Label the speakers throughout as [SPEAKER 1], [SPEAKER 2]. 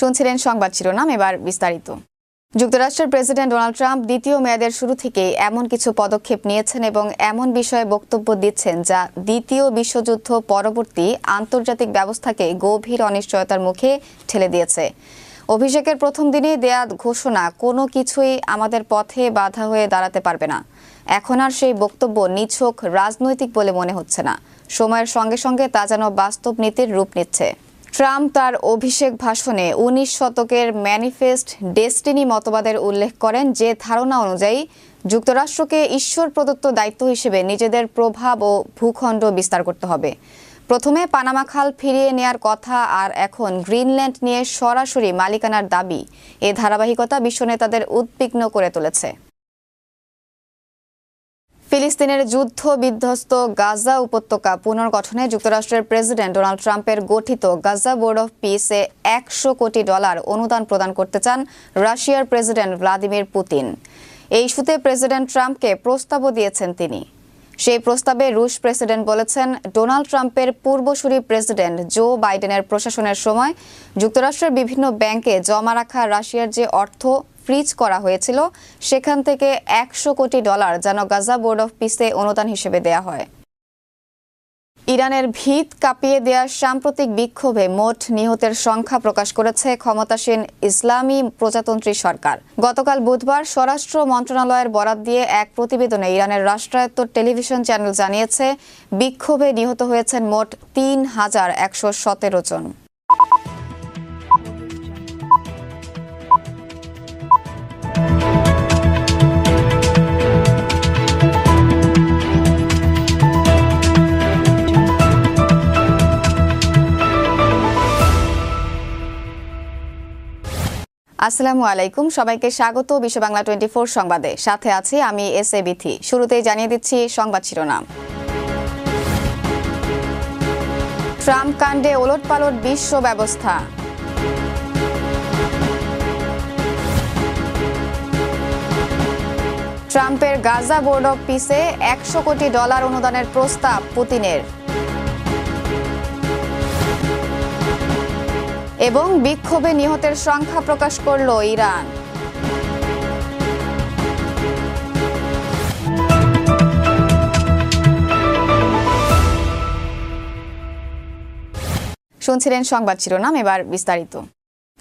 [SPEAKER 1] শুনছিলেন সংবাদ শিরোনাম এবার বিস্তারিত যুক্তরাষ্ট্রের প্রেসিডেন্ট ডোনাল্ড ট্রাম্প দ্বিতীয় মেয়াদের শুরু থেকেই এমন কিছু পদক্ষেপ নিয়েছেন এবং এমন বিষয়ে বক্তব্য দিচ্ছেন যা দ্বিতীয় বিশ্বযুদ্ধ পরবর্তী আন্তর্জাতিক ব্যবস্থাকে গভীর অনিশ্চয়তার মুখে ঠেলে দিয়েছে অভিষেকের প্রথম দিনেই দেয়া ঘোষণা কোনো কিছুই আমাদের পথে বাধা হয়ে দাঁড়াতে পারবে না এখন আর সেই বক্তব্য নিছক রাজনৈতিক বলে মনে হচ্ছে না সময়ের সঙ্গে সঙ্গে তা যেন বাস্তব নীতির রূপ নিচ্ছে ট্রাম্প তার অভিষেক ভাষণে উনিশ শতকের ম্যানিফেস্ট ডেস্টিনি মতবাদের উল্লেখ করেন যে ধারণা অনুযায়ী যুক্তরাষ্ট্রকে ঈশ্বর প্রদত্ত দায়িত্ব হিসেবে নিজেদের প্রভাব ও ভূখণ্ড বিস্তার করতে হবে প্রথমে পানামা খাল ফিরিয়ে নেয়ার কথা আর এখন গ্রিনল্যান্ড নিয়ে সরাসরি মালিকানার দাবি এ ধারাবাহিকতা বিশ্ব নেতাদের উদ্বিগ্ন করে তুলেছে ফিলিস্তিনের যুদ্ধ বিধ্বস্ত গাজা উপত্যকা পুনর্গঠনে যুক্তরাষ্ট্রের প্রেসিডেন্ট ডোনাল্ড ট্রাম্পের গঠিত গাজা বোর্ড অফ পিসে একশো কোটি ডলার অনুদান প্রদান করতে চান রাশিয়ার প্রেসিডেন্ট ভ্লাদিমির পুতিন এই ইস্যুতে প্রেসিডেন্ট ট্রাম্পকে প্রস্তাবও দিয়েছেন তিনি সেই প্রস্তাবে রুশ প্রেসিডেন্ট বলেছেন ডোনাল্ড ট্রাম্পের পূর্বসূরি প্রেসিডেন্ট জো বাইডেনের প্রশাসনের সময় যুক্তরাষ্ট্রের বিভিন্ন ব্যাংকে জমা রাখা রাশিয়ার যে অর্থ ফ্রিজ করা হয়েছিল সেখান থেকে একশো কোটি ডলার যেন গাজা বোর্ড অফ পিসে অনুদান হিসেবে দেয়া হয় ইরানের ভিত কাঁপিয়ে দেয়া সাম্প্রতিক বিক্ষোভে মোট নিহতের সংখ্যা প্রকাশ করেছে ক্ষমতাসীন ইসলামী প্রজাতন্ত্রী সরকার গতকাল বুধবার স্বরাষ্ট্র মন্ত্রণালয়ের বরাদ দিয়ে এক প্রতিবেদনে ইরানের রাষ্ট্রায়ত্ত টেলিভিশন চ্যানেল জানিয়েছে বিক্ষোভে নিহত হয়েছেন মোট তিন হাজার একশো সতেরো জন আসসালামু আলাইকুম সবাইকে স্বাগত বিশ্ব বাংলা টোয়েন্টি সংবাদে সাথে আছি আমি এস এ বিথি শুরুতেই জানিয়ে দিচ্ছি সংবাদ শিরোনাম ট্রাম্প কাণ্ডে ওলটপালট বিশ্ব ব্যবস্থা ট্রাম্পের গাজা বোর্ড অফ পিসে একশো কোটি ডলার অনুদানের প্রস্তাব পুতিনের এবং বিক্ষোভে নিহতের সংখ্যা প্রকাশ করল ইরান শুনছিলেন সংবাদ শিরোনাম এবার বিস্তারিত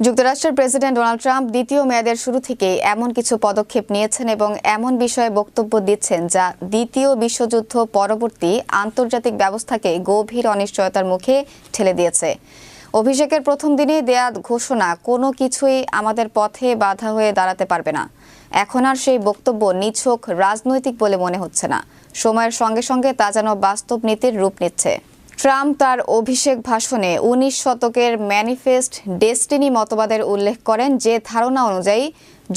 [SPEAKER 1] যুক্তরাষ্ট্রের প্রেসিডেন্ট ডোনাল্ড ট্রাম্প দ্বিতীয় মেয়াদের শুরু থেকে এমন কিছু পদক্ষেপ নিয়েছেন এবং এমন বিষয়ে বক্তব্য দিচ্ছেন যা দ্বিতীয় বিশ্বযুদ্ধ পরবর্তী আন্তর্জাতিক ব্যবস্থাকে গভীর অনিশ্চয়তার মুখে ঠেলে দিয়েছে অভিষেকের প্রথম দিনেই দেয়া ঘোষণা কোনো কিছুই আমাদের পথে বাধা হয়ে দাঁড়াতে পারবে না এখন আর সেই বক্তব্য নিছক রাজনৈতিক বলে মনে হচ্ছে না সময়ের সঙ্গে সঙ্গে তা যেন বাস্তব নীতির রূপ নিচ্ছে ট্রাম্প তার অভিষেক ভাষণে উনিশ শতকের ম্যানিফেস্ট ডেস্টিনি মতবাদের উল্লেখ করেন যে ধারণা অনুযায়ী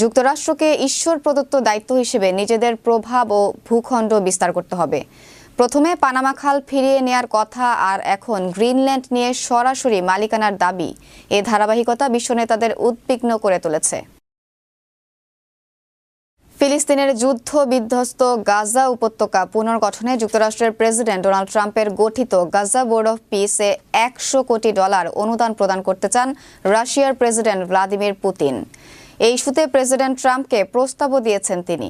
[SPEAKER 1] যুক্তরাষ্ট্রকে ঈশ্বর প্রদত্ত দায়িত্ব হিসেবে নিজেদের প্রভাব ও ভূখণ্ড বিস্তার করতে হবে প্রথমে পানামা খাল ফিরিয়ে নেয়ার কথা আর এখন গ্রিনল্যান্ড নিয়ে সরাসরি মালিকানার দাবি এ ধারাবাহিকতা বিশ্বনেতাদের উদ্বিগ্ন করে তুলেছে ফিলিস্তিনের যুদ্ধ বিধ্বস্ত গাজা উপত্যকা পুনর্গঠনে যুক্তরাষ্ট্রের প্রেসিডেন্ট ডোনাল্ড ট্রাম্পের গঠিত গাজা বোর্ড অফ পিসে একশো কোটি ডলার অনুদান প্রদান করতে চান রাশিয়ার প্রেসিডেন্ট ভ্লাদিমির পুতিন এই ইস্যুতে প্রেসিডেন্ট ট্রাম্পকে প্রস্তাবও দিয়েছেন তিনি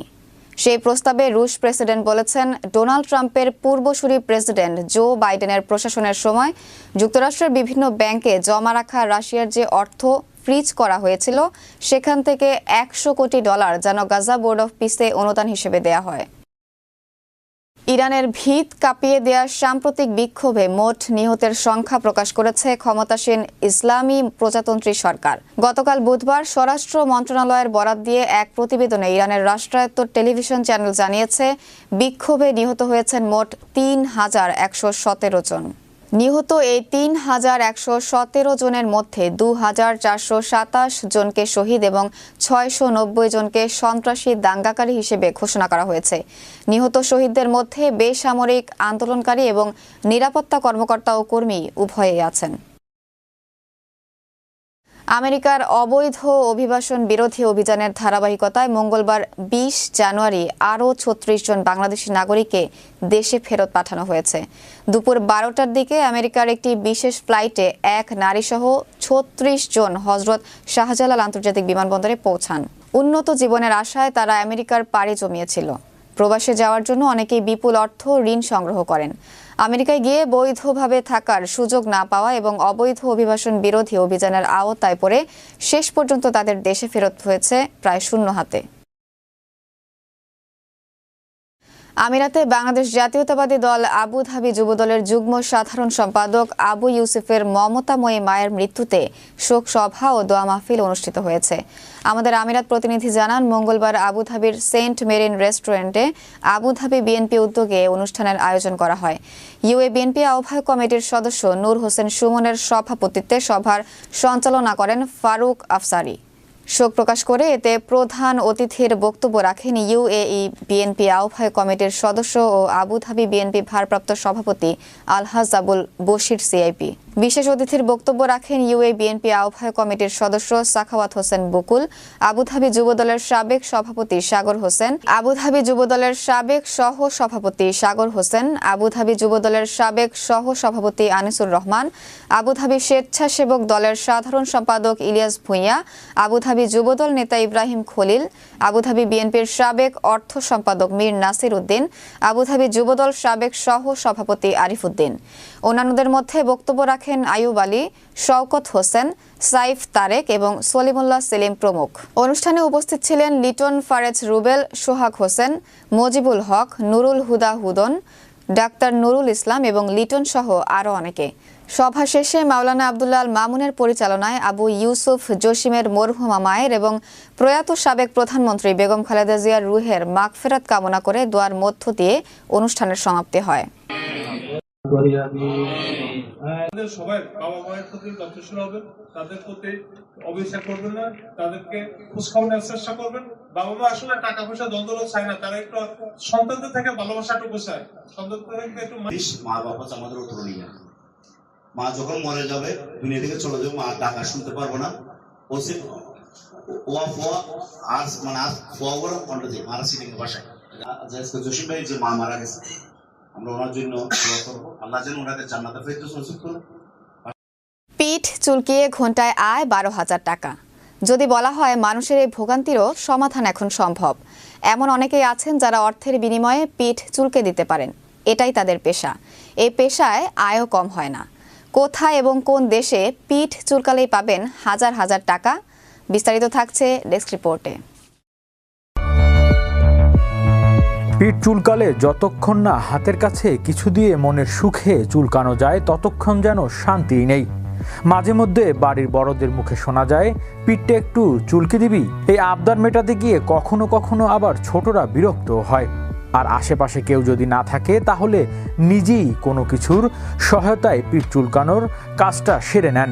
[SPEAKER 1] সেই প্রস্তাবে রুশ প্রেসিডেন্ট বলেছেন ডোনাল্ড ট্রাম্পের পূর্বসূরি প্রেসিডেন্ট জো বাইডেনের প্রশাসনের সময় যুক্তরাষ্ট্রের বিভিন্ন ব্যাংকে জমা রাখা রাশিয়ার যে অর্থ ফ্রিজ করা হয়েছিল সেখান থেকে একশো কোটি ডলার যেন গাজা বোর্ড অফ পিসে অনুদান হিসেবে দেয়া হয় ইরানের ভিত কাঁপিয়ে দেয়া সাম্প্রতিক বিক্ষোভে মোট নিহতের সংখ্যা প্রকাশ করেছে ক্ষমতাসীন ইসলামী প্রজাতন্ত্রী সরকার গতকাল বুধবার স্বরাষ্ট্র মন্ত্রণালয়ের বরাত দিয়ে এক প্রতিবেদনে ইরানের রাষ্ট্রায়ত্ত টেলিভিশন চ্যানেল জানিয়েছে বিক্ষোভে নিহত হয়েছেন মোট তিন হাজার একশো সতেরো জন নিহত এই তিন হাজার একশো সতেরো জনের মধ্যে দু হাজার চারশো সাতাশ জনকে শহীদ এবং ছয়শো নব্বই জনকে সন্ত্রাসী দাঙ্গাকারী হিসেবে ঘোষণা করা হয়েছে নিহত শহীদদের মধ্যে বেসামরিক আন্দোলনকারী এবং নিরাপত্তা কর্মকর্তা ও কর্মী উভয়ে আছেন আমেরিকার অবৈধ অভিবাসন বিরোধী অভিযানের ধারাবাহিকতায় মঙ্গলবার ২০ জানুয়ারি আরও ছত্রিশ জন বাংলাদেশি নাগরিককে দেশে ফেরত পাঠানো হয়েছে দুপুর বারোটার দিকে আমেরিকার একটি বিশেষ ফ্লাইটে এক নারীসহ ছত্রিশ জন হজরত শাহজালাল আন্তর্জাতিক বিমানবন্দরে পৌঁছান উন্নত জীবনের আশায় তারা আমেরিকার পাড়ে জমিয়েছিল প্রবাসে যাওয়ার জন্য অনেকেই বিপুল অর্থ ঋণ সংগ্রহ করেন আমেরিকায় গিয়ে বৈধভাবে থাকার সুযোগ না পাওয়া এবং অবৈধ অভিবাসন বিরোধী অভিযানের আওতায় পড়ে শেষ পর্যন্ত তাদের দেশে ফেরত হয়েছে প্রায় শূন্য হাতে আমিরাতে বাংলাদেশ জাতীয়তাবাদী দল আবুধাবি যুবদলের যুগ্ম সাধারণ সম্পাদক আবু ইউসুফের মমতাময়ী মায়ের মৃত্যুতে শোক সভা ও দোয়া মাহফিল অনুষ্ঠিত হয়েছে আমাদের আমিরাত প্রতিনিধি জানান মঙ্গলবার আবু ধাবির সেন্ট মেরিন রেস্টুরেন্টে আবু ধাবি বিএনপি উদ্যোগে অনুষ্ঠানের আয়োজন করা হয় ইউএ বিএনপি আহ্বায়ক কমিটির সদস্য নূর হোসেন সুমনের সভাপতিত্বে সভার সঞ্চালনা করেন ফারুক আফসারি শোক প্রকাশ করে এতে প্রধান অতিথির বক্তব্য রাখেন ইউএই বিএনপি আহ্বায় কমিটির সদস্য ও আবুধাবি বিএনপি ভারপ্রাপ্ত সভাপতি আলহাজ আবুল বশির সিআইপি বিশেষ অতিথির বক্তব্য রাখেন ইউএ বিএনপি আহ্বায়ক কমিটির সদস্য সাখাওয়াত হোসেন বকুল আবুধাবি যুবদলের সাবেক সভাপতি সাগর হোসেন আবুধাবি যুবদলের সাবেক সহ সভাপতি সাগর হোসেন আবুধাবি যুবদলের সাবেক সহ সভাপতি আনিসুর রহমান আবুধাবি স্বেচ্ছাসেবক দলের সাধারণ সম্পাদক ইলিয়াস ভুঁইয়া আবুধাবি যুবদল নেতা ইব্রাহিম খলিল আবুধাবি বিএনপির সাবেক অর্থ সম্পাদক মীর নাসির উদ্দিন আবুধাবি যুবদল সাবেক সহ সভাপতি আরিফ উদ্দিন অন্যান্যদের মধ্যে বক্তব্য রাখেন রাখেন আয়ুব আলী শওকত হোসেন সাইফ তারেক এবং সলিমুল্লাহ সেলিম প্রমুখ অনুষ্ঠানে উপস্থিত ছিলেন লিটন ফারেজ রুবেল সোহাগ হোসেন মজিবুল হক নুরুল হুদা হুদন ডাক্তার নুরুল ইসলাম এবং লিটন সহ আরও অনেকে সভা শেষে মাওলানা আবদুল্লাল মামুনের পরিচালনায় আবু ইউসুফ জসিমের মরহুমা মায়ের এবং প্রয়াত সাবেক প্রধানমন্ত্রী বেগম খালেদা জিয়ার রুহের মাগফেরাত কামনা করে দোয়ার মধ্য দিয়ে অনুষ্ঠানের সমাপ্তি হয় সবাই বাবা মায়ের প্রতি হবেন তাদের প্রতি করবেন না তাদেরকে চেষ্টা করবেন বাবা মা আসলে টাকা পয়সা দ্বন্দ্ব চায় না তারা একটু সন্তানদের থেকে ভালোবাসাটুকু চায় সন্তানদের একটু মা বাবা আমাদের মা যখন মরে যাবে দুনিয়া থেকে চলে যাবে মা ডাকা শুনতে পারবো না ও সে ফোয়া আর মানে আর ফোয়া দিয়ে মারা সিটিং বাসায় জসিম ভাই যে মা মারা গেছে পিঠ চুলকিয়ে ঘন্টায় আয় বারো হাজার টাকা যদি বলা হয় মানুষের এই ভোগান্তিরও সমাধান এখন সম্ভব এমন অনেকেই আছেন যারা অর্থের বিনিময়ে পিঠ চুলকে দিতে পারেন এটাই তাদের পেশা এই পেশায় আয়ও কম হয় না কোথায় এবং কোন দেশে পিঠ চুলকালেই পাবেন হাজার হাজার টাকা বিস্তারিত থাকছে ডেস্ক রিপোর্টে
[SPEAKER 2] পিঠ চুলকালে যতক্ষণ না হাতের কাছে কিছু দিয়ে মনের সুখে চুলকানো যায় ততক্ষণ যেন শান্তি নেই মাঝে মধ্যে বাড়ির বড়দের মুখে শোনা যায় পিঠটা একটু চুলকে দিবি এই আবদার মেটাতে গিয়ে কখনো কখনো আবার ছোটরা বিরক্ত হয় আর আশেপাশে কেউ যদি না থাকে তাহলে নিজেই কোনো কিছুর সহায়তায় পিঠ চুলকানোর কাজটা সেরে নেন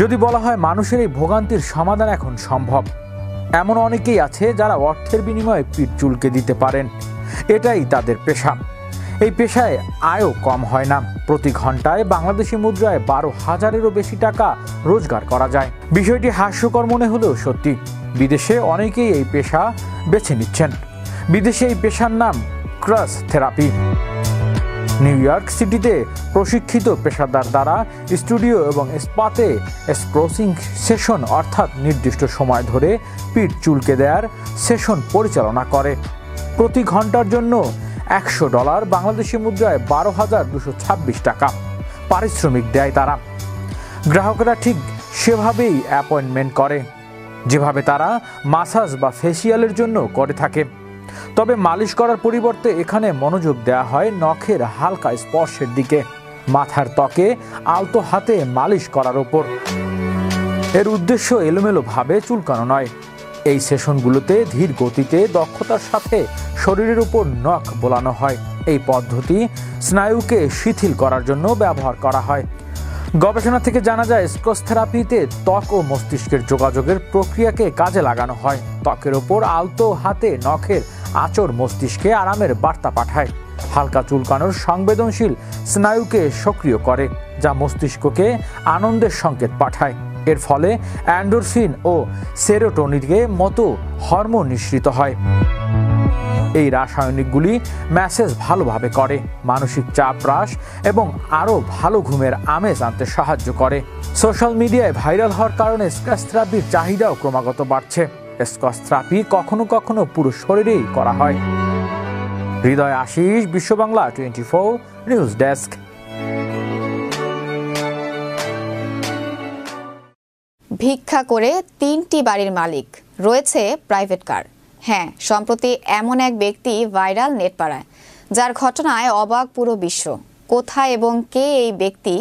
[SPEAKER 2] যদি বলা হয় মানুষের এই ভোগান্তির সমাধান এখন সম্ভব এমন অনেকেই আছে যারা অর্থের বিনিময়ে পিঠ চুলকে দিতে পারেন এটাই তাদের পেশা এই পেশায় আয়ও কম হয় না প্রতি ঘন্টায় বাংলাদেশি মুদ্রায় বারো হাজারেরও বেশি টাকা রোজগার করা যায় বিষয়টি হাস্যকর মনে হলেও সত্যি বিদেশে অনেকেই এই পেশা বেছে নিচ্ছেন বিদেশে এই পেশার নাম ক্রাস থেরাপি নিউ ইয়র্ক সিটিতে প্রশিক্ষিত পেশাদার দ্বারা স্টুডিও এবং স্পাতে স্ক্রসিং সেশন অর্থাৎ নির্দিষ্ট সময় ধরে পিঠ চুলকে দেওয়ার সেশন পরিচালনা করে প্রতি ঘন্টার জন্য একশো ডলার বাংলাদেশি মুদ্রায় বারো হাজার দুশো ছাব্বিশ টাকা পারিশ্রমিক দেয় তারা গ্রাহকেরা ঠিক সেভাবেই অ্যাপয়েন্টমেন্ট করে যেভাবে তারা মাসাজ বা ফেসিয়ালের জন্য করে থাকে তবে মালিশ করার পরিবর্তে এখানে মনোযোগ দেওয়া হয় নখের হালকা স্পর্শের দিকে মাথার ত্বকে আলতো হাতে মালিশ করার ওপর এর উদ্দেশ্য এলোমেলোভাবে চুলকানো নয় এই সেশনগুলোতে ধীর গতিতে দক্ষতার সাথে শরীরের উপর নখ বোলানো হয় এই পদ্ধতি স্নায়ুকে শিথিল করার জন্য ব্যবহার করা হয় গবেষণা থেকে জানা যায় স্কোস থেরাপিতে ত্বক ও মস্তিষ্কের যোগাযোগের প্রক্রিয়াকে কাজে লাগানো হয় ত্বকের ওপর আলতো হাতে নখের আচর মস্তিষ্কে আরামের বার্তা পাঠায় হালকা চুলকানোর সংবেদনশীল স্নায়ুকে সক্রিয় করে যা মস্তিষ্ককে আনন্দের সংকেত পাঠায় এর ফলে অ্যান্ডোরফিন ও সেরোটোনিকে মতো হরমোন নিঃসৃত হয় এই রাসায়নিকগুলি ম্যাসেজ ভালোভাবে করে মানসিক চাপ হ্রাস এবং আরও ভালো ঘুমের আমেজ আনতে সাহায্য করে সোশ্যাল মিডিয়ায় ভাইরাল হওয়ার কারণে স্ক্যাচ থেরাপির চাহিদাও ক্রমাগত বাড়ছে স্কচ থেরাপি কখনো কখনো পুরো শরীরেই করা হয় Hridoy Ashish Bishwa Bangla twenty four news desk
[SPEAKER 1] ভিক্ষা করে তিনটি বাড়ির মালিক রয়েছে প্রাইভেট কার হ্যাঁ সম্প্রতি এমন এক ব্যক্তি ভাইরাল নেট পাড়ায় যার ঘটনায় অবাক পুরো বিশ্ব কোথায় এবং কে এই ব্যক্তি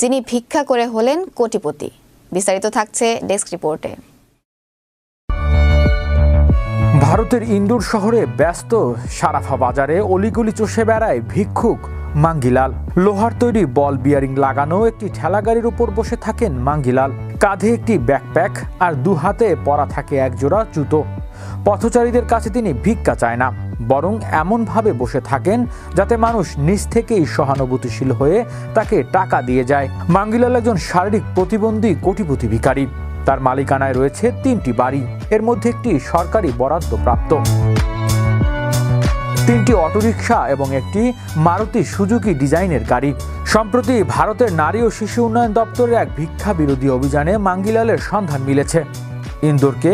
[SPEAKER 1] যিনি ভিক্ষা করে হলেন কোটিপতি বিস্তারিত থাকছে ডেস্ক রিপোর্টে
[SPEAKER 3] ভারতের ইন্দোর শহরে ব্যস্ত সারাফা বাজারে অলিগুলি চষে বেড়ায় ভিক্ষুক মাঙ্গিলাল লোহার তৈরি বল বিয়ারিং লাগানো একটি ঠেলাগাড়ির উপর বসে থাকেন মাঙ্গিলাল কাঁধে একটি ব্যাকপ্যাক আর দু হাতে পরা থাকে একজোড়া জুতো পথচারীদের কাছে তিনি ভিক্ষা চায় না বরং এমনভাবে বসে থাকেন যাতে মানুষ নিজ থেকেই সহানুভূতিশীল হয়ে তাকে টাকা দিয়ে যায় মাঙ্গিলাল একজন শারীরিক প্রতিবন্ধী কোটিপতি ভিকারী তার মালিকানায় রয়েছে তিনটি বাড়ি এর মধ্যে একটি সরকারি বরাদ্দ প্রাপ্ত তিনটি অটোরিকশা এবং একটি মারুতি সুজুকি ডিজাইনের গাড়ি সম্প্রতি ভারতের নারী ও শিশু উন্নয়ন দপ্তরের এক ভিক্ষা বিরোধী অভিযানে মাঙ্গিলালের সন্ধান মিলেছে ইন্দোরকে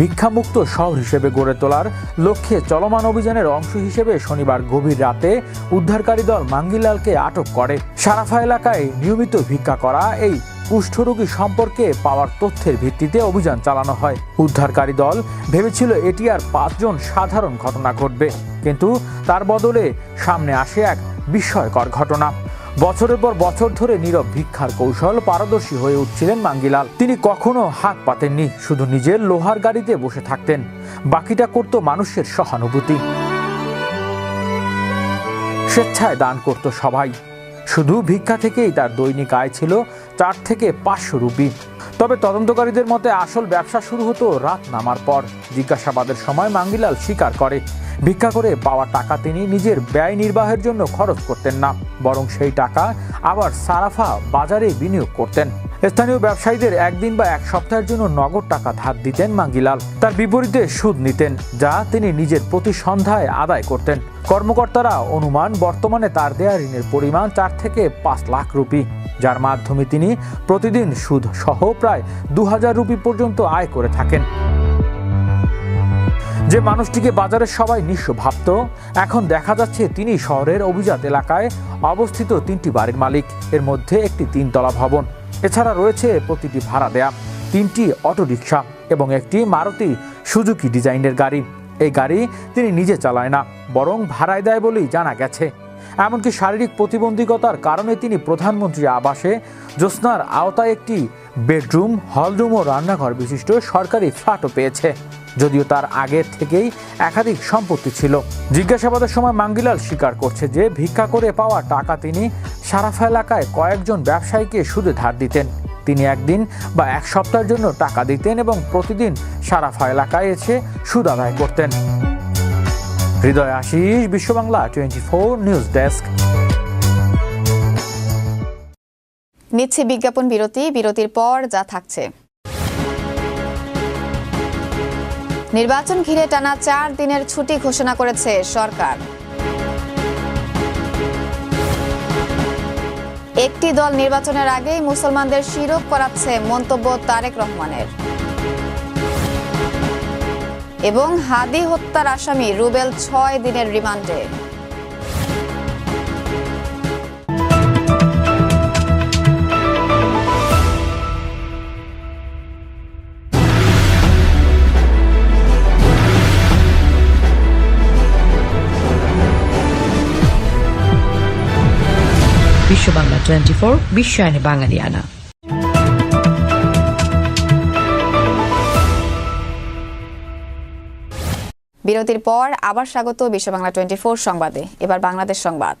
[SPEAKER 3] ভিক্ষামুক্ত শহর হিসেবে গড়ে তোলার লক্ষ্যে চলমান অভিযানের অংশ হিসেবে শনিবার গভীর রাতে উদ্ধারকারী দল মাঙ্গিলালকে আটক করে সারাফা এলাকায় নিয়মিত ভিক্ষা করা এই কুষ্ঠরোগী সম্পর্কে পাওয়ার তথ্যের ভিত্তিতে অভিযান চালানো হয় উদ্ধারকারী দল ভেবেছিল এটি আর পাঁচজন সাধারণ ঘটনা ঘটবে কিন্তু তার বদলে সামনে আসে এক বিস্ময়কর ঘটনা বছরের পর বছর ধরে নীরব ভিক্ষার কৌশল পারদর্শী হয়ে উঠছিলেন মাঙ্গিলাল তিনি কখনো হাত পাতেননি শুধু নিজের লোহার গাড়িতে বসে থাকতেন বাকিটা করত মানুষের সহানুভূতি স্বেচ্ছায় দান করত সবাই শুধু ভিক্ষা থেকেই তার দৈনিক আয় ছিল চার থেকে পাঁচশো রুপি তবে তদন্তকারীদের মতে আসল ব্যবসা শুরু হতো রাত নামার পর জিজ্ঞাসাবাদের সময় মাঙ্গিলাল স্বীকার করে ভিক্ষা করে পাওয়া টাকা তিনি নিজের ব্যয় নির্বাহের জন্য খরচ করতেন না বরং সেই টাকা আবার সারাফা বাজারে বিনিয়োগ করতেন স্থানীয় ব্যবসায়ীদের একদিন বা এক সপ্তাহের জন্য নগদ টাকা ধার দিতেন মাঙ্গিলাল তার বিপরীতে সুদ নিতেন যা তিনি নিজের প্রতি সন্ধ্যায় আদায় করতেন কর্মকর্তারা অনুমান বর্তমানে তার দেয়া ঋণের পরিমাণ চার থেকে পাঁচ লাখ রুপি যার মাধ্যমে তিনি প্রতিদিন সুদ সহ প্রায় দু হাজার রুপি পর্যন্ত আয় করে থাকেন যে মানুষটিকে বাজারের সবাই নিঃস্ব ভাবত এখন দেখা যাচ্ছে তিনি শহরের অভিজাত এলাকায় অবস্থিত তিনটি বাড়ির মালিক এর মধ্যে একটি তিনতলা ভবন এছাড়া রয়েছে প্রতিটি ভাড়া দেয়া তিনটি অটোরিকশা এবং একটি মারুতি সুজুকি ডিজাইনের গাড়ি এই গাড়ি তিনি নিজে চালায় না বরং ভাড়ায় দেয় বলেই জানা গেছে এমনকি শারীরিক প্রতিবন্ধকতার কারণে তিনি প্রধানমন্ত্রী আবাসে জ্যোৎস্নার আওতায় একটি বেডরুম হলরুম ও রান্নাঘর বিশিষ্ট সরকারি ফ্ল্যাটও পেয়েছে যদিও তার আগের থেকেই একাধিক সম্পত্তি ছিল জিজ্ঞাসাবাদের সময় মাঙ্গিলাল স্বীকার করছে যে ভিক্ষা করে পাওয়া টাকা তিনি সারাফা এলাকায় কয়েকজন ব্যবসায়ীকে সুদে ধার দিতেন তিনি একদিন বা এক সপ্তাহের জন্য টাকা দিতেন এবং প্রতিদিন সারাফা এলাকায় এসে সুদ আদায় করতেন Hridoy Ashish Bishwabangla twenty four news desk
[SPEAKER 1] নিচ্ছে বিজ্ঞাপন বিরতি বিরতির পর যা থাকছে নির্বাচন ঘিরে টানা চার দিনের ছুটি ঘোষণা করেছে সরকার একটি দল নির্বাচনের আগেই মুসলমানদের শিরোপ করাচ্ছে মন্তব্য তারেক রহমানের এবং হাদি হত্যার আসামি রুবেল ছয় দিনের রিমান্ডে বিশ্ব বাংলা টোয়েন্টি ফোর বিশ্বায়নে বাঙালি আনা বিরতির পর আবার স্বাগত বিশ্ব বাংলা টোয়েন্টি ফোর সংবাদে এবার বাংলাদেশ সংবাদ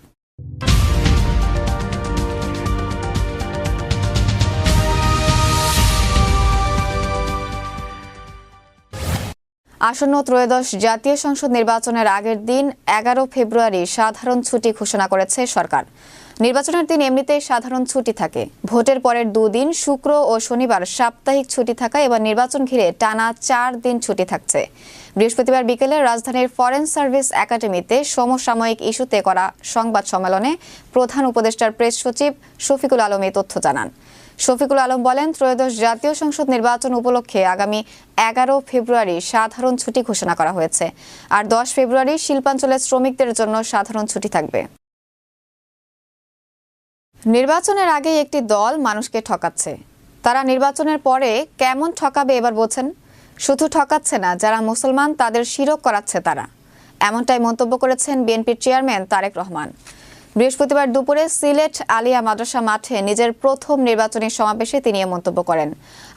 [SPEAKER 1] আসন্ন ত্রয়োদশ জাতীয় সংসদ নির্বাচনের আগের দিন এগারো ফেব্রুয়ারি সাধারণ ছুটি ঘোষণা করেছে সরকার নির্বাচনের দিন এমনিতেই সাধারণ ছুটি থাকে ভোটের পরের দুদিন শুক্র ও শনিবার সাপ্তাহিক ছুটি থাকা এবার নির্বাচন ঘিরে টানা চার দিন ছুটি থাকছে বৃহস্পতিবার বিকেলে রাজধানীর ফরেন সার্ভিস একাডেমিতে সমসাময়িক ইস্যুতে করা সংবাদ সম্মেলনে প্রধান উপদেষ্টার প্রেস সচিব শফিকুল আলম এ তথ্য জানান শফিকুল আলম বলেন ত্রয়োদশ জাতীয় সংসদ নির্বাচন উপলক্ষে আগামী এগারো ফেব্রুয়ারি সাধারণ ছুটি ঘোষণা করা হয়েছে আর দশ ফেব্রুয়ারি শিল্পাঞ্চলের শ্রমিকদের জন্য সাধারণ ছুটি থাকবে নির্বাচনের আগে একটি দল মানুষকে ঠকাচ্ছে তারা নির্বাচনের পরে কেমন ঠকাবে এবার বোঝেন শুধু ঠকাচ্ছে না যারা মুসলমান তাদের শিরক করাচ্ছে তারা এমনটাই মন্তব্য করেছেন বিএনপির চেয়ারম্যান তারেক রহমান বৃহস্পতিবার দুপুরে সিলেট আলিয়া মাদ্রাসা মাঠে নিজের প্রথম নির্বাচনী সমাবেশে তিনি এ মন্তব্য করেন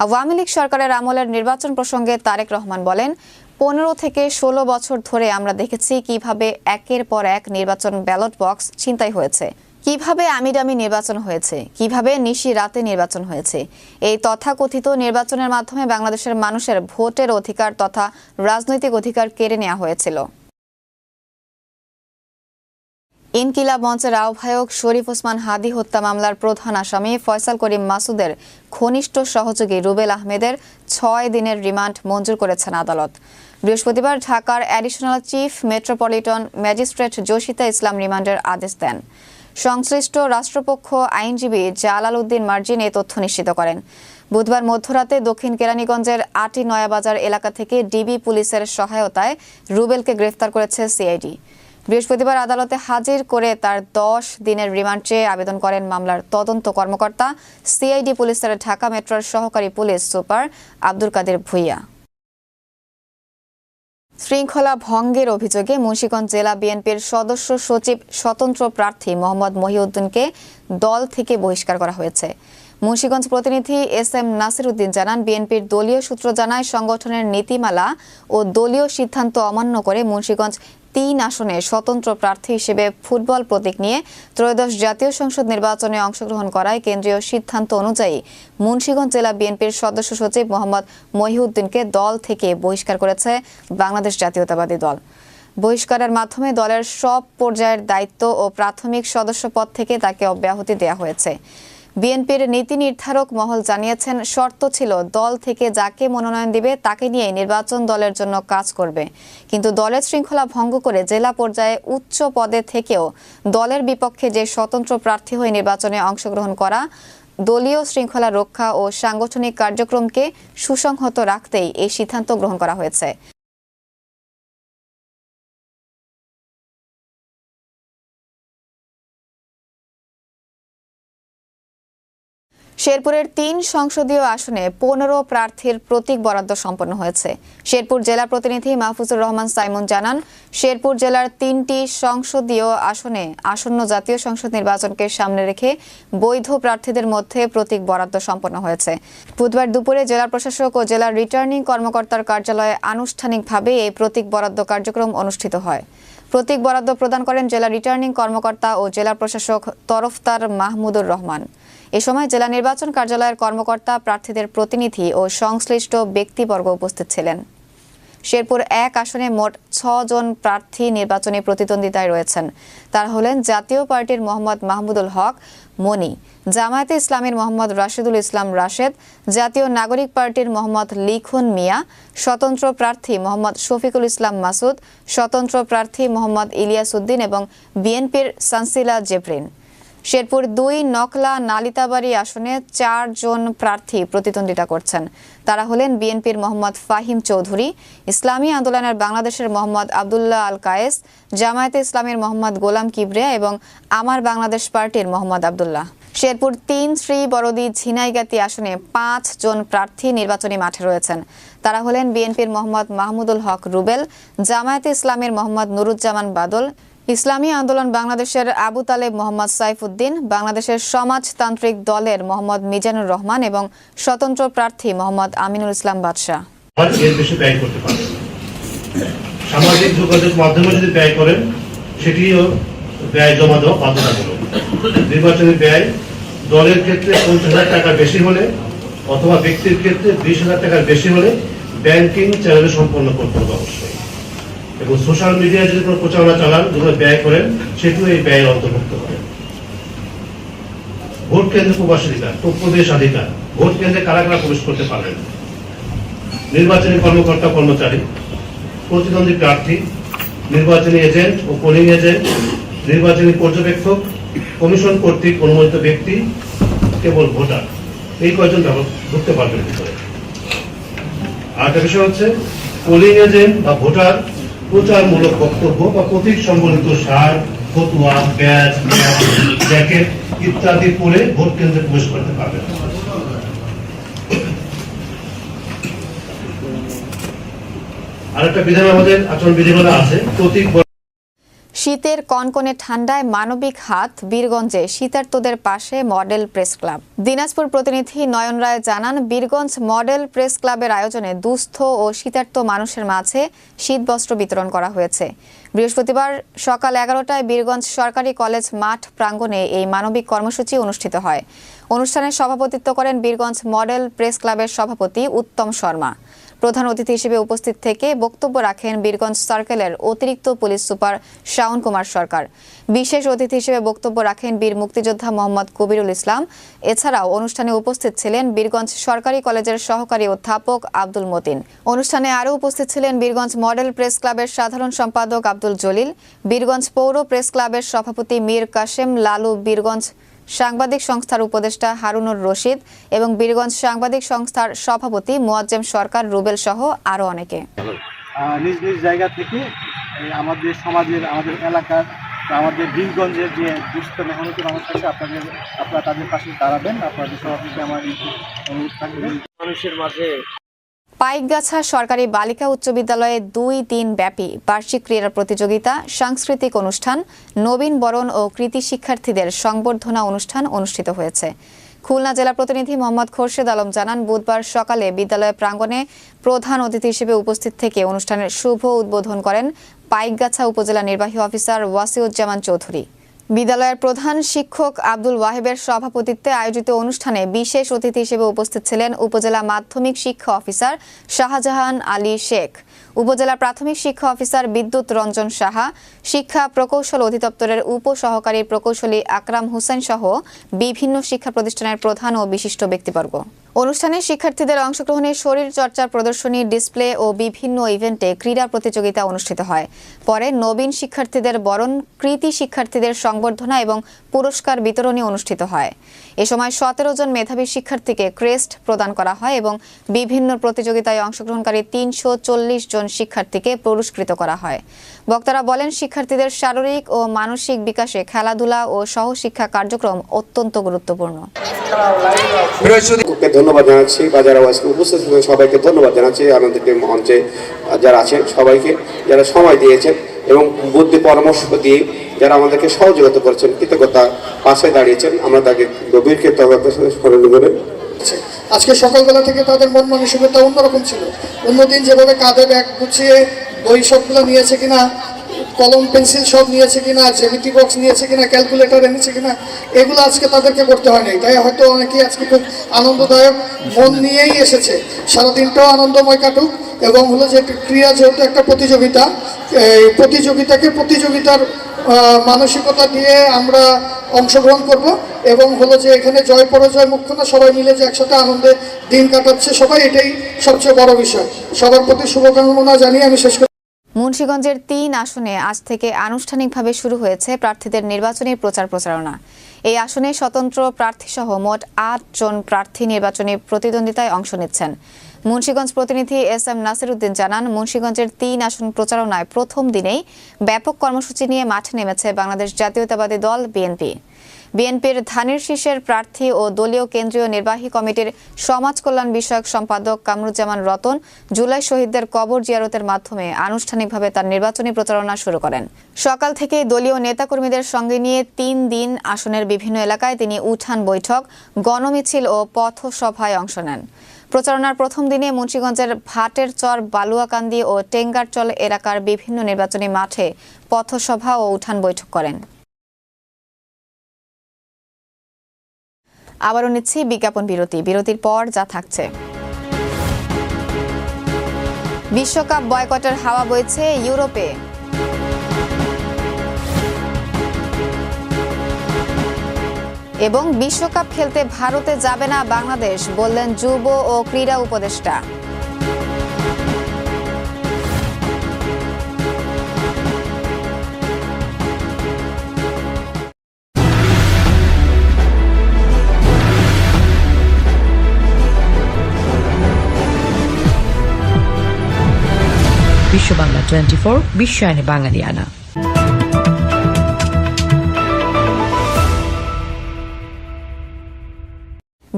[SPEAKER 1] আওয়ামী লীগ সরকারের আমলের নির্বাচন প্রসঙ্গে তারেক রহমান বলেন পনেরো থেকে ষোলো বছর ধরে আমরা দেখেছি কিভাবে একের পর এক নির্বাচন ব্যালট বক্স ছিনতাই হয়েছে কিভাবে আমিডামি নির্বাচন হয়েছে কিভাবে নিশি রাতে নির্বাচন হয়েছে এই তথাকথিত নির্বাচনের মাধ্যমে বাংলাদেশের মানুষের ভোটের অধিকার তথা রাজনৈতিক অধিকার কেড়ে নেওয়া হয়েছিল ইনকিলা মঞ্চের আহ্বায়ক শরীফ ওসমান হাদি হত্যা মামলার প্রধান আসামি ফয়সাল করিম মাসুদের ঘনিষ্ঠ সহযোগী রুবেল আহমেদের ছয় দিনের রিমান্ড মঞ্জুর করেছেন আদালত বৃহস্পতিবার ঢাকার additional chief metropolitan magistrate Joshita Islam রিমান্ডের আদেশ দেন সংশ্লিষ্ট রাষ্ট্রপক্ষ আইনজীবী জালাল উদ্দিন মার্জিন এ তথ্য নিশ্চিত করেন বুধবার মধ্যরাতে দক্ষিণ কেরানীগঞ্জের আটি নয়াবাজার এলাকা থেকে ডিবি পুলিশের সহায়তায় রুবেলকে গ্রেফতার করেছে সিআইডি বৃহস্পতিবার আদালতে হাজির করে তার দশ দিনের রিমান্ড চেয়ে আবেদন করেন মামলার তদন্ত কর্মকর্তা সিআইডি পুলিশের ঢাকা মেট্রোর সহকারী পুলিশ সুপার আব্দুল কাদের ভুইয়া শৃঙ্খলা ভঙ্গের অভিযোগে মুন্সীগঞ্জ জেলা বিএনপির সদস্য সচিব স্বতন্ত্র প্রার্থী মোহাম্মদ মহিউদ্দিনকে দল থেকে বহিষ্কার করা হয়েছে মুন্সীগঞ্জ প্রতিনিধি এস এম নাসির উদ্দিন জানান বিএনপির দলীয় সূত্র জানায় সংগঠনের নীতিমালা ও দলীয় সিদ্ধান্ত অমান্য করে মুন্সীগঞ্জ তিন আসনে স্বতন্ত্র প্রার্থী হিসেবে ফুটবল প্রতীক নিয়ে ত্রয়োদশ জাতীয় সংসদ নির্বাচনে অংশগ্রহণ করায় কেন্দ্রীয় সিদ্ধান্ত অনুযায়ী মুন্সীগঞ্জ জেলা বিএনপির সদস্য সচিব মোহাম্মদ মহিউদ্দিনকে দল থেকে বহিষ্কার করেছে বাংলাদেশ জাতীয়তাবাদী দল বহিষ্কারের মাধ্যমে দলের সব পর্যায়ের দায়িত্ব ও প্রাথমিক সদস্য পদ থেকে তাকে অব্যাহতি দেওয়া হয়েছে বিএনপির নীতি নির্ধারক মহল জানিয়েছেন শর্ত ছিল দল থেকে যাকে মনোনয়ন দিবে তাকে নিয়ে নির্বাচন দলের জন্য কাজ করবে কিন্তু দলের শৃঙ্খলা ভঙ্গ করে জেলা পর্যায়ে উচ্চ পদে থেকেও দলের বিপক্ষে যে স্বতন্ত্র প্রার্থী হয়ে নির্বাচনে অংশগ্রহণ করা দলীয় শৃঙ্খলা রক্ষা ও সাংগঠনিক কার্যক্রমকে সুসংহত রাখতেই এই সিদ্ধান্ত গ্রহণ করা হয়েছে শেরপুরের তিন সংসদীয় আসনে পনেরো প্রার্থীর প্রতীক বরাদ্দ সম্পন্ন হয়েছে শেরপুর জেলা প্রতিনিধি মাহফুজুর রহমান সাইমন জানান শেরপুর জেলার তিনটি সংসদীয় আসনে আসন্ন জাতীয় সংসদ নির্বাচনকে সামনে রেখে বৈধ প্রার্থীদের মধ্যে প্রতীক বরাদ্দ সম্পন্ন হয়েছে বুধবার দুপুরে জেলা প্রশাসক ও জেলার রিটার্নিং কর্মকর্তার কার্যালয়ে আনুষ্ঠানিকভাবে এই প্রতীক বরাদ্দ কার্যক্রম অনুষ্ঠিত হয় প্রতীক বরাদ্দ প্রদান করেন জেলা রিটার্নিং কর্মকর্তা ও জেলা প্রশাসক তরফতার মাহমুদুর রহমান এ সময় জেলা নির্বাচন কার্যালয়ের কর্মকর্তা প্রার্থীদের প্রতিনিধি ও সংশ্লিষ্ট ব্যক্তিবর্গ উপস্থিত ছিলেন শেরপুর এক আসনে মোট ছজন প্রার্থী নির্বাচনে প্রতিদ্বন্দ্বিতায় রয়েছেন তারা হলেন জাতীয় পার্টির মোহাম্মদ মাহমুদুল হক মনি জামায়াতে ইসলামের মোহাম্মদ রাশিদুল ইসলাম রাশেদ জাতীয় নাগরিক পার্টির মোহাম্মদ লিখুন মিয়া স্বতন্ত্র প্রার্থী মোহাম্মদ শফিকুল ইসলাম মাসুদ স্বতন্ত্র প্রার্থী মোহাম্মদ ইলিয়াস উদ্দিন এবং বিএনপির সানসিলা জেবরিন শেরপুর দুই নকলা নালিতাবাড়ি আসনে চারজন প্রার্থী প্রতিদ্বন্দ্বিতা করছেন তারা হলেন বিএনপির মোহাম্মদ ফাহিম চৌধুরী ইসলামী আন্দোলনের বাংলাদেশের মোহাম্মদ আবদুল্লাহ আল কায়েস জামায়াতে ইসলামের মোহাম্মদ গোলাম কিবরিয়া এবং আমার বাংলাদেশ পার্টির মোহাম্মদ আবদুল্লাহ শেরপুর তিন শ্রী বড়দি ঝিনাইগাতি আসনে পাঁচ জন প্রার্থী নির্বাচনী মাঠে রয়েছেন তারা হলেন বিএনপির মোহাম্মদ মাহমুদুল হক রুবেল জামায়াতে ইসলামের মোহাম্মদ নুরুজ্জামান বাদল ইসলামী আন্দোলন বাংলাদেশের আবু তালেব মোহাম্মদ সাইফুদ্দিন বাংলাদেশের সমাজতান্ত্রিক দলের মোহাম্মদ মিজানুর রহমান এবং স্বতন্ত্র প্রার্থী মোহাম্মদ আমিনুল ইসলাম বাদশাহ সামাজিক যোগাযোগ মাধ্যমে যদি ব্যয় করেন সেটিও ব্যয় জমা দেওয়া বাধ্যতামূলক নির্বাচনের ব্যয় দলের ক্ষেত্রে পঞ্চাশ হাজার বেশি হলে অথবা ব্যক্তির ক্ষেত্রে বিশ হাজার বেশি হলে ব্যাংকিং চ্যানেলে সম্পন্ন করতে হবে অবশ্যই এবং সোশ্যাল মিডিয়ায় যদি কোনো প্রচারণা চালান যেগুলো ব্যয় করেন সেটিও এই ব্যয়ের অন্তর্ভুক্ত হয় ভোট কেন্দ্রে প্রবাসাধিকার অধিকার ভোট কেন্দ্রে কারা কারা প্রবেশ করতে পারেন নির্বাচনী কর্মকর্তা কর্মচারী প্রতিদ্বন্দ্বী প্রার্থী নির্বাচনী এজেন্ট ও পোলিং এজেন্ট নির্বাচনী পর্যবেক্ষক কমিশন কর্তৃক অনুমোদিত ব্যক্তি কেবল ভোটার এই কয়জন ঢুকতে পারবেন ভিতরে আরেকটা বিষয় হচ্ছে পোলিং এজেন্ট বা ভোটার প্রচারমূলক বক্তব্য বা প্রতীক সম্বলিত সার ফতুয়া ব্যাজ জ্যাকেট ইত্যাদি পরে ভোট কেন্দ্রে প্রবেশ করতে পারবেন আর একটা বিধান আমাদের আচরণ বিধিমালা আছে প্রতীক শীতের কনকনে ঠান্ডায় মানবিক হাত বীরগঞ্জে শীতার্তদের পাশে মডেল প্রেস ক্লাব দিনাজপুর প্রতিনিধি নয়ন রায় জানান বীরগঞ্জ মডেল প্রেস ক্লাবের আয়োজনে দুস্থ ও শীতার্ত মানুষের মাঝে শীতবস্ত্র বিতরণ করা হয়েছে বৃহস্পতিবার সকাল এগারোটায় বীরগঞ্জ সরকারি কলেজ মাঠ প্রাঙ্গণে এই মানবিক কর্মসূচি অনুষ্ঠিত হয় অনুষ্ঠানে সভাপতিত্ব করেন বীরগঞ্জ মডেল প্রেস ক্লাবের সভাপতি উত্তম শর্মা প্রধান অতিথি হিসেবে উপস্থিত থেকে বক্তব্য রাখেন বীরগঞ্জ সার্কেলের অতিরিক্ত পুলিশ সুপার শাওন কুমার সরকার বিশেষ অতিথি হিসেবে বক্তব্য রাখেন বীর মুক্তিযোদ্ধা মোহাম্মদ কবিরুল ইসলাম এছাড়াও অনুষ্ঠানে উপস্থিত ছিলেন বীরগঞ্জ সরকারি কলেজের সহকারী অধ্যাপক আব্দুল মতিন অনুষ্ঠানে আরও উপস্থিত ছিলেন বীরগঞ্জ মডেল প্রেস ক্লাবের সাধারণ সম্পাদক আব্দুল জলিল বীরগঞ্জ পৌর প্রেস ক্লাবের সভাপতি মীর কাশেম লালু বীরগঞ্জ সাংবাদিক সংস্থার উপদেষ্টা হারুনুর রশিদ এবং বীরগঞ্জ সাংবাদিক সংস্থার সভাপতি মোয়াজ্জেম সরকার রুবেল সহ আরও অনেকে নিজ নিজ জায়গা থেকে আমাদের সমাজের আমাদের এলাকার আমাদের বীরগঞ্জের যে দুস্থ মেহনতি মানুষ আছে আপনাদের আপনারা তাদের পাশে দাঁড়াবেন আপনাদের সভাপতি আমার থাকবেন মানুষের মাঝে পাইকগাছা সরকারি বালিকা উচ্চ বিদ্যালয়ে দুই দিন ব্যাপী বার্ষিক ক্রীড়া প্রতিযোগিতা সাংস্কৃতিক অনুষ্ঠান নবীন বরণ ও কৃতি শিক্ষার্থীদের সংবর্ধনা অনুষ্ঠান অনুষ্ঠিত হয়েছে খুলনা জেলা প্রতিনিধি মোহাম্মদ খোরশেদ আলম জানান বুধবার সকালে বিদ্যালয় প্রাঙ্গণে প্রধান অতিথি হিসেবে উপস্থিত থেকে অনুষ্ঠানের শুভ উদ্বোধন করেন পাইকগাছা উপজেলা নির্বাহী অফিসার ওয়াসিউজ্জামান চৌধুরী বিদ্যালয়ের প্রধান শিক্ষক আব্দুল ওয়াহেবের সভাপতিত্বে আয়োজিত অনুষ্ঠানে বিশেষ অতিথি হিসেবে উপস্থিত ছিলেন উপজেলা মাধ্যমিক শিক্ষা অফিসার শাহজাহান আলী শেখ উপজেলা প্রাথমিক শিক্ষা অফিসার বিদ্যুৎ রঞ্জন সাহা শিক্ষা প্রকৌশল অধিদপ্তরের উপসহকারী প্রকৌশলী আকরাম হোসেন সহ বিভিন্ন শিক্ষা প্রতিষ্ঠানের প্রধান ও বিশিষ্ট ব্যক্তিবর্গ অনুষ্ঠানে শিক্ষার্থীদের অংশগ্রহণে শরীর চর্চার প্রদর্শনী ডিসপ্লে ও বিভিন্ন ইভেন্টে ক্রীড়া প্রতিযোগিতা অনুষ্ঠিত হয় পরে নবীন শিক্ষার্থীদের বরণ কৃতি শিক্ষার্থীদের সংবর্ধনা এবং পুরস্কার বিতরণী অনুষ্ঠিত হয় এ সময় সতেরো জন মেধাবী শিক্ষার্থীকে ক্রেস্ট প্রদান করা হয় এবং বিভিন্ন প্রতিযোগিতায় অংশগ্রহণকারী তিনশো চল্লিশ জন শিক্ষার্থীকে পুরস্কৃত করা হয় বক্তারা বলেন শিক্ষার্থীদের শারীরিক ও মানসিক বিকাশে খেলাধুলা ও সহশিক্ষা কার্যক্রম অত্যন্ত গুরুত্বপূর্ণ ধন্যবাদ জানাচ্ছি বা যারা উপস্থিত সবাইকে ধন্যবাদ জানাচ্ছি আমাদেরকে মঞ্চে যারা আছেন সবাইকে যারা সময় দিয়েছেন এবং বুদ্ধি পরামর্শ দিয়ে যারা আমাদেরকে সহযোগিতা করেছেন কৃতজ্ঞতা পাশে দাঁড়িয়েছেন আমরা তাকে গভীর কৃতজ্ঞতা করে আচ্ছা, আজকে সকালবেলা থেকে তাদের মন মানসিকতা অন্যরকম ছিল অন্যদিন যেভাবে কাঁধে ব্যাগ গুছিয়ে বই সবগুলো নিয়েছে কিনা কলম পেন্সিল সব নিয়েছে কিনা জেমিটি বক্স নিয়েছে কিনা ক্যালকুলেটার এনেছে কিনা এগুলো আজকে তাদেরকে করতে হয়নি তাই হয়তো অনেকেই আজকে খুব আনন্দদায়ক মন নিয়েই এসেছে সারাদিনটাও আনন্দময় কাটুক এবং হলো যে ক্রীড়া যেহেতু একটা প্রতিযোগিতা এই প্রতিযোগিতাকে প্রতিযোগিতার মানসিকতা নিয়ে আমরা অংশগ্রহণ করব এবং হলো যে এখানে জয় পরাজয় মুখ্য না সবাই মিলে যে একসাথে আনন্দে দিন কাটাচ্ছে সবাই এটাই সবচেয়ে বড় বিষয় সবার প্রতি শুভকামনা জানিয়ে আমি শেষ মুন্সীগঞ্জের তিন আসনে আজ থেকে আনুষ্ঠানিকভাবে শুরু হয়েছে প্রার্থীদের নির্বাচনী প্রচার প্রচারণা এই আসনে স্বতন্ত্র প্রার্থীসহ মোট আট জন প্রার্থী নির্বাচনী প্রতিদ্বন্দ্বিতায় অংশ নিচ্ছেন মুন্সীগঞ্জ প্রতিনিধি এস এম নাসির উদ্দিন জানান মুন্সীগঞ্জের তিন আসন প্রচারণায় প্রথম দিনেই ব্যাপক কর্মসূচি নিয়ে মাঠে নেমেছে বাংলাদেশ জাতীয়তাবাদী দল বিএনপি বিএনপির ধানের শীষের প্রার্থী ও দলীয় কেন্দ্রীয় নির্বাহী কমিটির সমাজ কল্যাণ বিষয়ক সম্পাদক কামরুজ্জামান রতন জুলাই শহীদদের কবর জিয়ারতের মাধ্যমে আনুষ্ঠানিকভাবে তার নির্বাচনী প্রচারণা শুরু করেন সকাল থেকে দলীয় নেতাকর্মীদের সঙ্গে নিয়ে তিন দিন আসনের বিভিন্ন এলাকায় তিনি উঠান বৈঠক গণমিছিল ও পথসভায় অংশ নেন প্রচারণার প্রথম দিনে মুন্সীগঞ্জের ভাটের চর বালুয়াকান্দি ও টেঙ্গারচল এলাকার বিভিন্ন নির্বাচনী মাঠে পথসভা ও উঠান বৈঠক করেন আবারও নিচ্ছি বিজ্ঞাপন বিরতি বিরতির পর যা থাকছে বিশ্বকাপ বয়কটের হাওয়া বইছে ইউরোপে এবং বিশ্বকাপ খেলতে ভারতে যাবে না বাংলাদেশ বললেন যুব ও ক্রীড়া উপদেষ্টা বিশ্ব বাংলা টোয়েন্টি ফোর বিশ্বায়নে বাঙালিয়ানা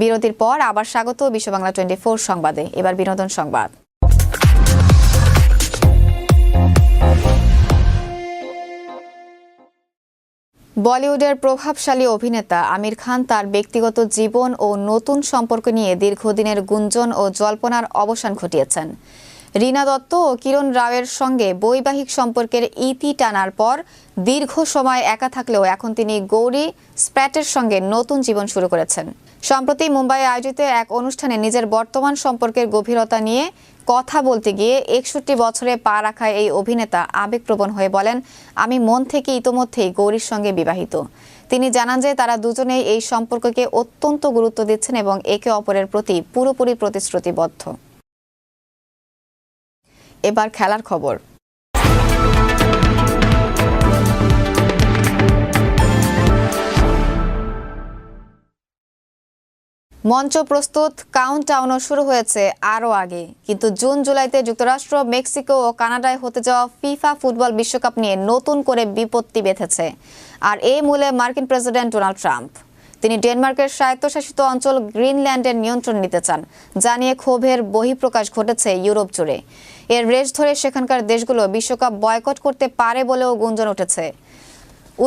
[SPEAKER 1] বিরতির পর আবার স্বাগত বিশ্ব বাংলা টোয়েন্টি ফোর সংবাদে এবার বিনোদন সংবাদ বলিউডের প্রভাবশালী অভিনেতা আমির খান তার ব্যক্তিগত জীবন ও নতুন সম্পর্ক নিয়ে দীর্ঘদিনের গুঞ্জন ও জল্পনার অবসান ঘটিয়েছেন রীনা দত্ত ও কিরণ রাওয়ের সঙ্গে বৈবাহিক সম্পর্কের ইতি টানার পর দীর্ঘ সময় একা থাকলেও এখন তিনি গৌরী স্প্র্যাটের সঙ্গে নতুন জীবন শুরু করেছেন সম্প্রতি মুম্বাইয়ে আয়োজিত এক অনুষ্ঠানে নিজের বর্তমান সম্পর্কের গভীরতা নিয়ে কথা বলতে গিয়ে একষট্টি বছরে পা রাখা এই অভিনেতা আবেগপ্রবণ হয়ে বলেন আমি মন থেকে ইতোমধ্যেই গৌরীর সঙ্গে বিবাহিত তিনি জানান যে তারা দুজনেই এই সম্পর্ককে অত্যন্ত গুরুত্ব দিচ্ছেন এবং একে অপরের প্রতি পুরোপুরি প্রতিশ্রুতিবদ্ধ এবার খেলার খবর মঞ্চ প্রস্তুত কাউন্টাউনও শুরু হয়েছে আরও আগে কিন্তু জুন জুলাইতে যুক্তরাষ্ট্র মেক্সিকো ও কানাডায় হতে যাওয়া ফিফা ফুটবল বিশ্বকাপ নিয়ে নতুন করে বিপত্তি বেঁধেছে আর এই মূলে মার্কিন প্রেসিডেন্ট ডোনাল্ড ট্রাম্প তিনি ডেনমার্কের স্বায়ত্তশাসিত অঞ্চল গ্রিনল্যান্ডের নিয়ন্ত্রণ নিতে চান যা নিয়ে ক্ষোভের বহিঃপ্রকাশ ঘটেছে ইউরোপ জুড়ে এর রেশ ধরে সেখানকার দেশগুলো বিশ্বকাপ বয়কট করতে পারে বলেও গুঞ্জন উঠেছে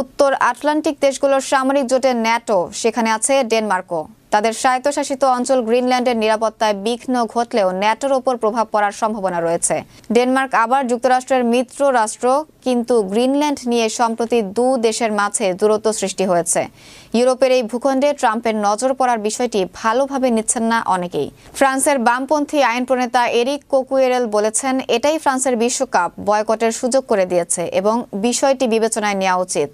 [SPEAKER 1] উত্তর আটলান্টিক দেশগুলোর সামরিক জোটে ন্যাটো সেখানে আছে ডেনমার্কও তাদের স্বায়ত্তশাসিত অঞ্চল গ্রিনল্যান্ডের নিরাপত্তায় বিঘ্ন ঘটলেও ন্যাটোর ওপর প্রভাব পড়ার সম্ভাবনা রয়েছে ডেনমার্ক আবার যুক্তরাষ্ট্রের মিত্র রাষ্ট্র কিন্তু গ্রিনল্যান্ড নিয়ে সম্প্রতি দু দেশের মাঝে দূরত্ব সৃষ্টি হয়েছে ইউরোপের এই ভূখণ্ডে ট্রাম্পের নজর পড়ার বিষয়টি ভালোভাবে নিচ্ছেন না অনেকেই ফ্রান্সের বামপন্থী আইন প্রণেতা এরিক কোকুয়েরেল বলেছেন এটাই ফ্রান্সের বিশ্বকাপ বয়কটের সুযোগ করে দিয়েছে এবং বিষয়টি বিবেচনায় নেওয়া উচিত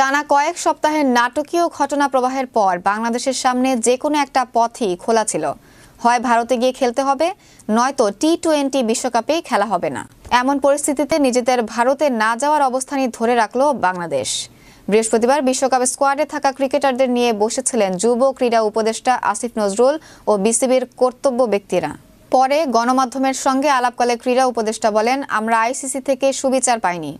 [SPEAKER 1] টানা কয়েক সপ্তাহের নাটকীয় ঘটনা প্রবাহের পর বাংলাদেশের সামনে যে কোনো একটা পথই খোলা ছিল হয় ভারতে গিয়ে খেলতে হবে নয়তো টি টোয়েন্টি বিশ্বকাপে খেলা হবে না এমন পরিস্থিতিতে নিজেদের ভারতে না যাওয়ার অবস্থানই ধরে রাখল বাংলাদেশ বৃহস্পতিবার বিশ্বকাপ স্কোয়াডে থাকা ক্রিকেটারদের নিয়ে বসেছিলেন যুব ক্রীড়া উপদেষ্টা আসিফ নজরুল ও বিসিবির কর্তব্য ব্যক্তিরা পরে গণমাধ্যমের সঙ্গে আলাপকালে ক্রীড়া উপদেষ্টা বলেন আমরা আইসিসি থেকে সুবিচার পাইনি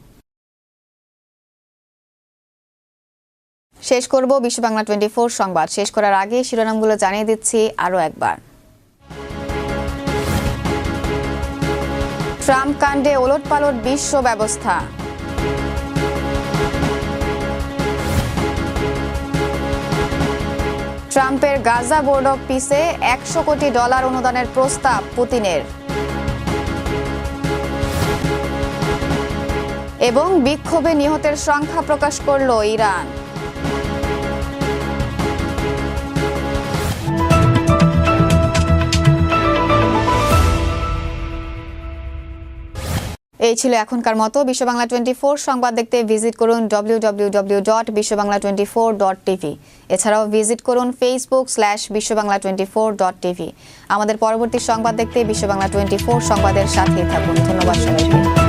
[SPEAKER 1] শেষ করব বিশ্ব বাংলা টোয়েন্টি সংবাদ শেষ করার আগে শিরোনামগুলো জানিয়ে দিচ্ছি আরও একবার ট্রাম্প কাণ্ডে ওলটপালট বিশ্ব ব্যবস্থা ট্রাম্পের গাজা বোর্ড অব পিসে একশো কোটি ডলার অনুদানের প্রস্তাব পুতিনের এবং বিক্ষোভে নিহতের সংখ্যা প্রকাশ করল ইরান এই ছিল এখনকার মতো বিশ্ব বাংলা টোয়েন্টি ফোর সংবাদ দেখতে ভিজিট করুন W W W dot Bishwabangla twenty four dot TV এছাড়াও ভিজিট করুন Facebook slash Bishwabangla twenty four dot TV আমাদের পরবর্তী সংবাদ দেখতে বিশ্ববাংলা টোয়েন্টি ফোর সংবাদের সাথে থাকুন ধন্যবাদ সবাইকে